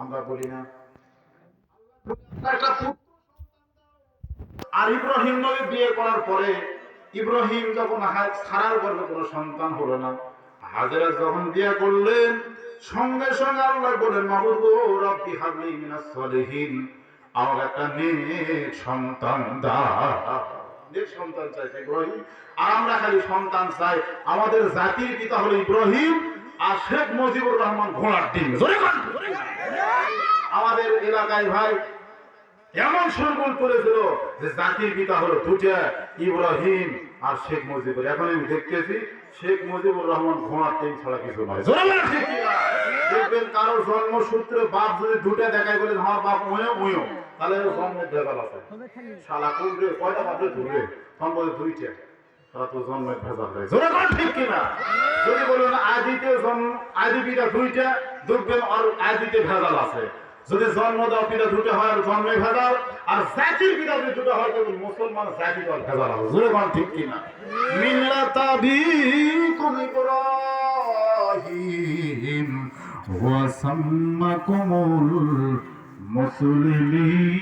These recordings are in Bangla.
আমরা বলি না। আর ইব্রাহিম নবী বিয়ে করার পরে ইব্রাহিম যখন সারার গর্ভে কোনো সন্তান হলো না হাজেরা যখন বিয়ে করলেন, সঙ্গে সঙ্গে আল্লাহ বলেন মাহবুব রব্বি আমার একটা মেয়ে সন্তান দাও। সন্তান চাইছে ইব্রাহিম। আর আমরা খালি সন্তান চাই। আমাদের জাতির পিতা হলো ইব্রাহিম আর শেখ মুজিবুর রহমান ঘোড়ার আমাদের এলাকায় ভাই এমন সরগোল করেছিল যে জাতির পিতা হলো ইব্রাহিম আর শেখ মুজিবুর। এখন আমি দেখতেছি শেখ মুজিবুর রহমান ঘোড়ার ছাড়া কিছু নয়? দেখবেন কারও জন্মসূত্রে বাপ যদি দুটা দেখায় বলে আমার বাপ ওয়ো ওয়ো তাহলে জন্মের ভেজাল আছে। শালা করবে কয়টা বাপে ধরবে? সম্ভবত দুইটা। তারা তো জন্মের ভেজাল রয়েছে ঠিক কিনা? যদি বলেন আদিতে আদি পিতা দুইটা দেখবেন আর আদিতে ভেজাল আছে। যদি জন্ম দেওয়া পিতা দুটো হয় জন্মে ভেজাল, আর জাতির পিতা যদি দুটো হয় তবে মুসলমান জাতি আর ভেজাল হবে। জোরে কোন ঠিক কিনা? মিল্লাতা বিকুম ইব্রাহিম ওয়া সাম্মাকুমুল মুসলিমিন।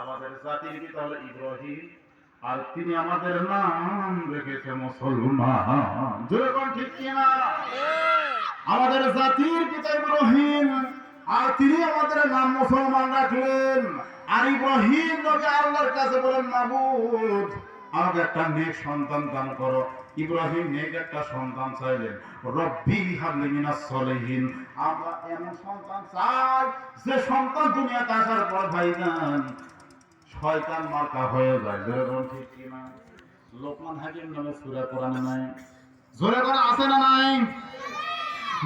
আমাদের জাতির পিতা হলো ইব্রাহিম। আর তিনি আমাদের নাম রেখেছে মুসলমান। ঠিক কিনা? আমাদের জাতির পিতা ইব্রাহিম, আর তিনি আমাদের নাম মুসলমান রাখলেন। আর ইব্রাহিম নবী আল্লাহর কাছে বলেন, মাবুদ, আমাকে একটা নেক সন্তান দান করো। ইব্রাহিম নেক একটা সন্তান চাইলেন। রব্বি হাবলি মিনাস সলিহিন। আমরা এমন সন্তান চাই, যে সন্তান দুনিয়াতে আসার পর ভাইজান শয়তান মার্কা হয়ে যায়। জোরে কোন ঠিক কিনা লোকমান হাকিম নামে সূরা কোরআনে নাই। জোরে কোন আছে না নাই?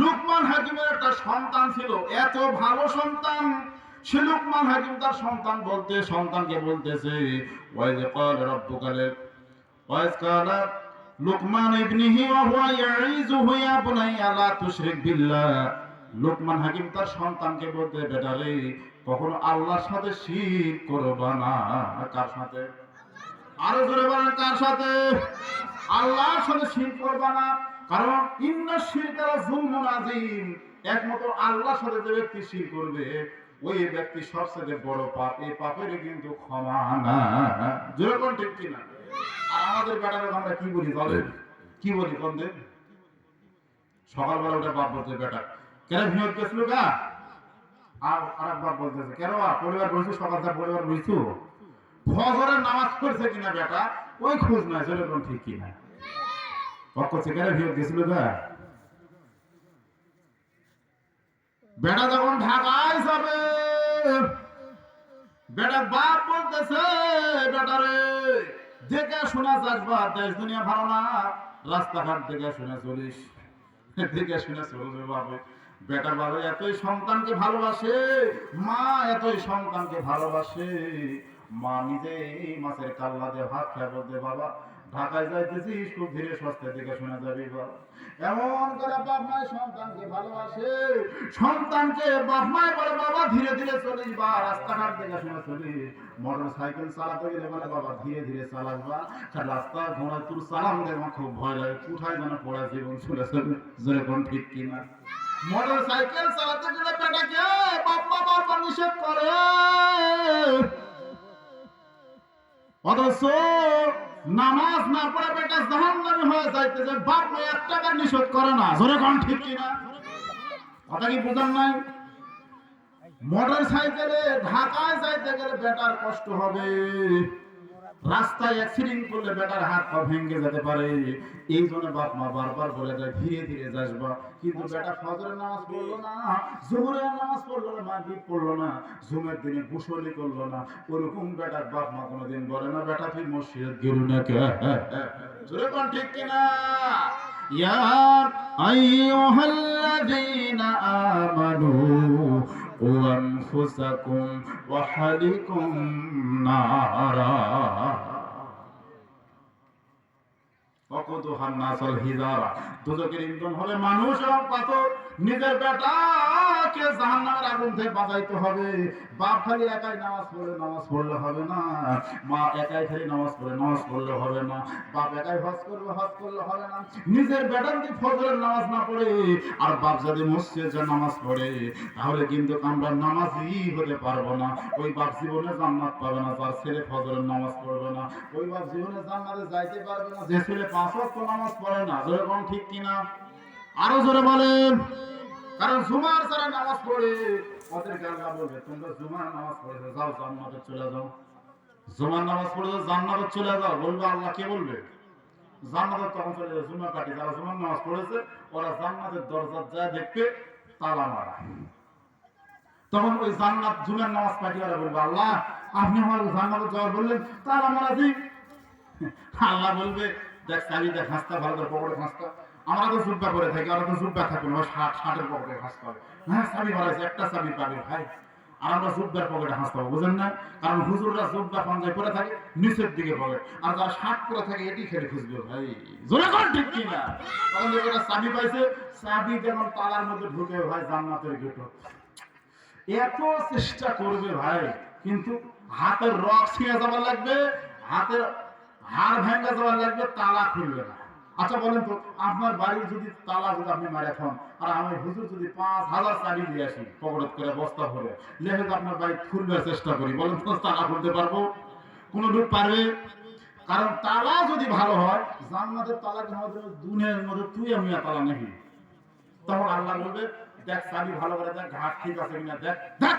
লুকমান হাকিমের একটা সন্তান ছিল। এত ভালো সন্তান। সে লুকমান হাকিম তার সন্তান বলতে, সন্তানকে বলতেছে, ওয়াইজ ক্বাল রাব্বুকা ওয়াইজ ক্বালা লুকমান ইবনিহি ওয়া হুয়া ইয়াইযুহু ইয়া বুনাইয়া লা তুশরিক বিল্লাহ। লুকমান হাকিম তার সন্তানকে বলতে, বেটা রে কখনো আল্লাহর সাথে শিরক করবা না। কার সাথে? আরও জোরে বলেন কার সাথে? আল্লাহর সাথে শিরক করবা না। কারণ ইন্না শিরকালা যুলমুন আযীম। একমাত্র আল্লাহর সাথে যে ব্যক্তি শিরক করবে ওই ব্যক্তি সবচেয়ে বড় পাপ। এই পাপের কিন্তু ক্ষমা না। জোরে কোন ঠিক কিনা? আর আমাদের বেটারে আমরা কি বলি বলেন? কি বলি কোন সকালবেলা ওটা বাপ বলতে বেটা কেন ভিড় গেছিল গা আর আরেকবার বলতেছে, কেন পরিবার বলছি পরিবার ফজরের নামাজ পড়ছে কিনা বেটা? ওই খোঁজ নাই কোন ঠিক কিনা। ভিড় গেছিল বেটা যখন ঢাকায় যাবে, বেটা বাপ বলতেছে বেটারে দেখে শোনা যাসবা দেশ দুনিয়া ভালো না, রাস্তাঘাট দেখে শুনে চলিস। দেখে শুনে চলবে বাবা বেটা বাবা এতই সন্তানকে ভালোবাসে, মা এতই সন্তানকে ভালোবাসে। মা নিজে এই মাছের কাল্লা দিয়ে ভাত খায় বলতে, বাবা, ঢাকায় যাইতেছিস খুব ধীরে সস্তে দেখে শোনা যাবি বাবা এমন করে বাপ মায় সন্তানকে ভালোবাসে। সন্তানকে বাপ মায় বলে, বাবা, ধীরে ধীরে চলিস বা, রাস্তাঘাট দেখে শোনা চলিস। মোটর সাইকেল চালাতে গেলে বলে, বাবা, ধীরে ধীরে চালাস বা রাস্তা ঘোড়া তোর চালাম আমার খুব ভয় লাগে। কোথায় যেন পড়া জীবন চলে জোরে কোন ঠিক কিনা? মোটর সাইকেল চালাতে গেলে পেটাকে বাপ মা বারবার নিষেধ করে। অথচ নামাজ না পড়ে বেটা জাহান্নামী হয়ে যাইতেছে, বাপ মা এক টাকা নিষেধ করে না। জোরে কোন, ঠিক কিনা কথা কি বুঝান নাই? মোটর সাইকেলে ঢাকায় যাইতে গেলে বেটার কষ্ট হবে। রাস্তায় অ্যাক্সিডেন্ট করলে বেটার হাত পা ভেঙে যেতে পারে। এই জন্য বাপ মা বারবার বলে যায় ধীরে ধীরে যাসবা কিন্তু বেটা ফজরের নামাজ পড়ল না, জোহরের নামাজ পড়ল না, মাগরিব পড়ল না, জুমের দিনে গোসলি করল না। ওরকম বেটার বাপ মা কোনোদিন বলে না, বেটা, তুই মসজিদ গেল না কে? জোরে কোন ঠিক কিনা ইয়া আইয়ুহাল্লাযীনা আমানু وأنفسكم وحلكم نارا নিজের বেটাকে নামাজ না ফজরের নামাজ না পড়ে, আর বাপ যদি মসজিদে নামাজ পড়ে, তাহলে কিন্তু আমরা নামাজই হতে পারব না। ওই বাপ জীবনে জান্নাত পাবে না, তার ছেলে ফজরের নামাজ পড়বে না। ওই বাপ জীবনে জান্নাতে যাইতে পারবে না, যে ছেলে নামাজ কোন ঠিক কিনা? আরও জোরে বলেন। কারণ জুমার নামাজ পড়ে বলবে তোমরা জুমার নামাজ পড়েছো যাও জান্নাতে চলে যাও। জুমার নামাজ পড়েছো জান্নাতে চলে যাও, বলবে আল্লাহ কে বলবে? তখন চলে কাটি যারা জুমার নামাজ পড়েছে, ওরা জান্নাতের দেখবে তালা মারা। তখন ওই জান্নাত জুমার নামাজ কাটি ওরা বলবে, আল্লাহ, আপনি আমার যাওয়ার বললেন, তালা মারা আল্লাহ বলবে দেখ ভালো পকেটে আমরা তো জুব্বা থাকি, আমরা তো জুব্বা থাকি না ষাট, ষাটের পকেটে হবে হ্যাঁ একটা পাবে, ভাই। আর আমরা জুব্বার পকেটে হাসতে হবে বুঝেন না? কারণ হুজুররা জুব্বা করে থাকে, নিচের দিকে আর যারা ষাট করে থাকে, এটি খেলে খুঁজবে, ভাই। জোরে ঠিক তখন চাবি পাইছে যেমন তালার মধ্যে ঢুকে, ভাই, জান্নাতের এত চেষ্টা করবে, ভাই, কিন্তু হাতের রক ছিঁড়ে যাবার লাগবে, হাতের হাড় ভেঙে যাওয়ার লাগবে, তালা খুলবে না। আচ্ছা বলেন তো, আপনার বাড়ির যদি তালা যদি আপনি মারে এখন আর আমি হুজুর যদি পাঁচ হাজার চাবি দিয়ে আসি পকড়ত করে বস্তা ভরে, লেখে আপনার বাড়ি খুলবার চেষ্টা করি। বলেন তো, তালা খুলতে পারব? কোনো লোক পারবে? কারণ তালা যদি ভালো হয়, জান্নাতের তালা কেন দুনিয়ার মধ্যে তুই আমি তালা নাকি তখন আল্লাহ বলবে, দেখ চাবি ভালো করে দেখ, ঘাট ঠিক আছে কিনা দেখ দেখ।